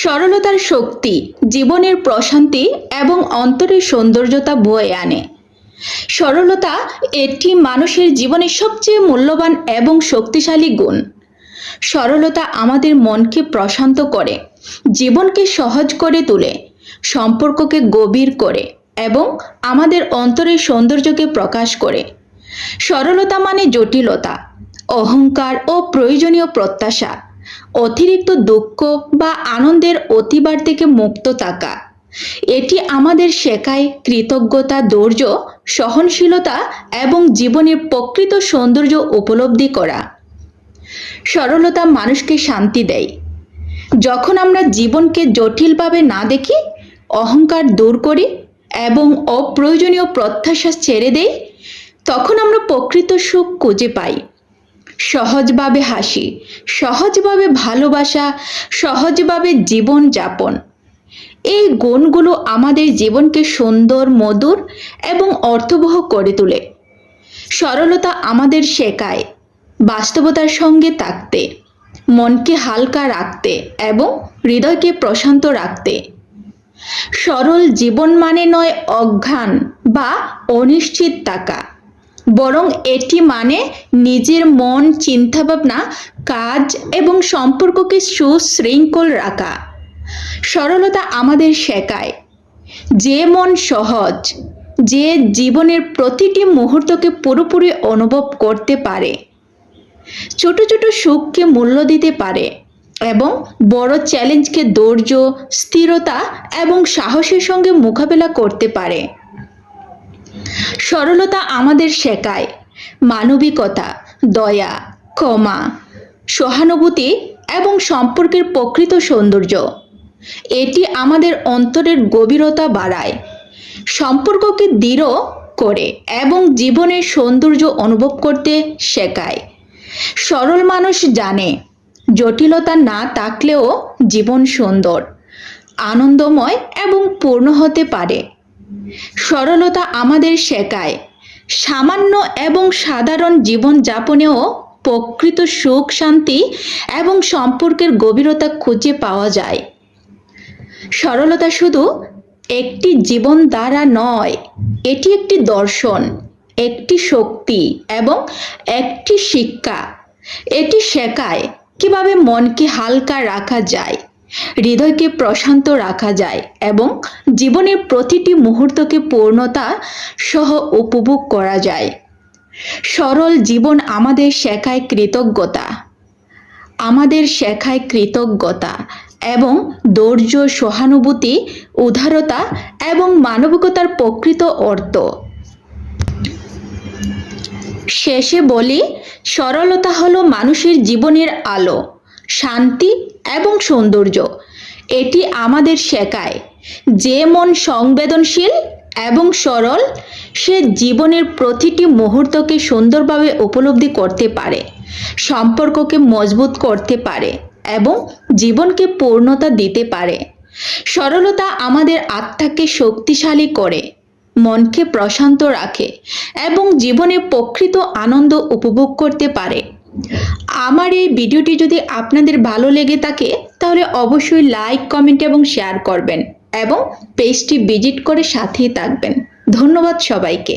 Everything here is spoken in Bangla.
সরলতার শক্তি, জীবনের প্রশান্তি এবং অন্তরের সৌন্দর্যতা বয়ে আনে। সরলতা একটি মানুষের জীবনের সবচেয়ে মূল্যবান এবং শক্তিশালী গুণ। সরলতা আমাদের মনকে প্রশান্ত করে, জীবনকে সহজ করে তোলে, সম্পর্ককে গভীর করে এবং আমাদের অন্তরের সৌন্দর্যকে প্রকাশ করে। সরলতা মানে জটিলতা, অহংকার ও প্রয়োজনীয় প্রত্যাশা। অতিরিক্ত দুঃখ বা আনন্দের অতিবার থেকে মুক্ত থাকা। এটি আমাদের শেখায় কৃতজ্ঞতা, ধৈর্য, সহনশীলতা এবং জীবনের প্রকৃত সৌন্দর্য উপলব্ধি করা। সরলতা মানুষকে শান্তি দেয়। যখন আমরা জীবনকে জটিলভাবে না দেখি, অহংকার দূর করি এবং অপ্রয়োজনীয় প্রত্যাশা ছেড়ে দেই, তখন আমরা প্রকৃত সুখ খুঁজে পাই। সহজভাবে হাসি, সহজভাবে ভালোবাসা, সহজভাবে জীবন যাপন। এই গুণগুলো আমাদের জীবনকে সুন্দর, মধুর এবং অর্থবহ করে তোলে। সরলতা আমাদের শেখায় বাস্তবতার সঙ্গে থাকতে, মনকে হালকা রাখতে এবং হৃদয়কে প্রশান্ত রাখতে। সরল জীবন মানে নয় অজ্ঞান বা অনিশ্চিত থাকা। বরং এটি মানে নিজের মন, চিন্তাভাবনা, কাজ এবং সম্পর্ককে সুশৃঙ্খল রাখা। সরলতা আমাদের শেখায়, যে মন সহজ, যে জীবনের প্রতিটি মুহূর্তকে পুরোপুরি অনুভব করতে পারে, ছোট ছোট সুখকে মূল্য দিতে পারে এবং বড় চ্যালেঞ্জকে ধৈর্য, স্থিরতা এবং সাহসের সঙ্গে মোকাবেলা করতে পারে। সরলতা আমাদের শেখায়। মানবিকতা, দয়া, ক্ষমা, সহানুভূতি এবং সম্পর্কের প্রকৃত সৌন্দর্য। এটি আমাদের অন্তরের গভীরতা বাড়ায়। সম্পর্ককে দৃঢ় করে এবং জীবনের সৌন্দর্য অনুভব করতে শেখায়। সরল মানুষ জানে, জটিলতা না থাকলেও জীবন সুন্দর, আনন্দময় এবং পূর্ণ হতে পারে। সরলতা আমাদের শেখায়। সামান্য এবং সাধারণ জীবনযাপনেও প্রকৃত সুখ, শান্তি এবং সম্পর্কের গভীরতা খুঁজে পাওয়া যায়। সরলতা শুধু একটি জীবন দ্বারা নয়, এটি একটি দর্শন, একটি শক্তি এবং একটি শিক্ষা। এটি শেখায় কীভাবে মনকে হালকা রাখা যায়। হৃদয়কে প্রশান্ত রাখা যায় এবং জীবনের প্রতিটি মুহূর্তকে পূর্ণতা সহ উপভোগ করা যায়। সরল জীবন আমাদের শেখায় কৃতজ্ঞতা। আমাদের শেখায় কৃতজ্ঞতা এবং ধৈর্য, সহানুভূতি, উদারতা এবং মানবিকতার প্রকৃত অর্থ। শেষে বলি, সরলতা হলো মানুষের জীবনের আলো। শান্তি এবং সৌন্দর্য। এটি আমাদের শেখায় যে মন সংবেদনশীল এবং সরল, সে জীবনের প্রতিটি মুহূর্তকে সুন্দরভাবে উপলব্ধি করতে পারে, সম্পর্ককে মজবুত করতে পারে এবং জীবনকে পূর্ণতা দিতে পারে। সরলতা আমাদের আত্মাকে শক্তিশালী করে, মনকে প্রশান্ত রাখে এবং জীবনে প্রকৃত আনন্দ উপভোগ করতে পারে। আমার এই ভিডিওটি যদি আপনাদের ভালো লেগে থাকে, তাহলে অবশ্যই লাইক, কমেন্ট এবং শেয়ার করবেন এবং পেজটি ভিজিট করে সাথেই থাকবেন। ধন্যবাদ সবাইকে।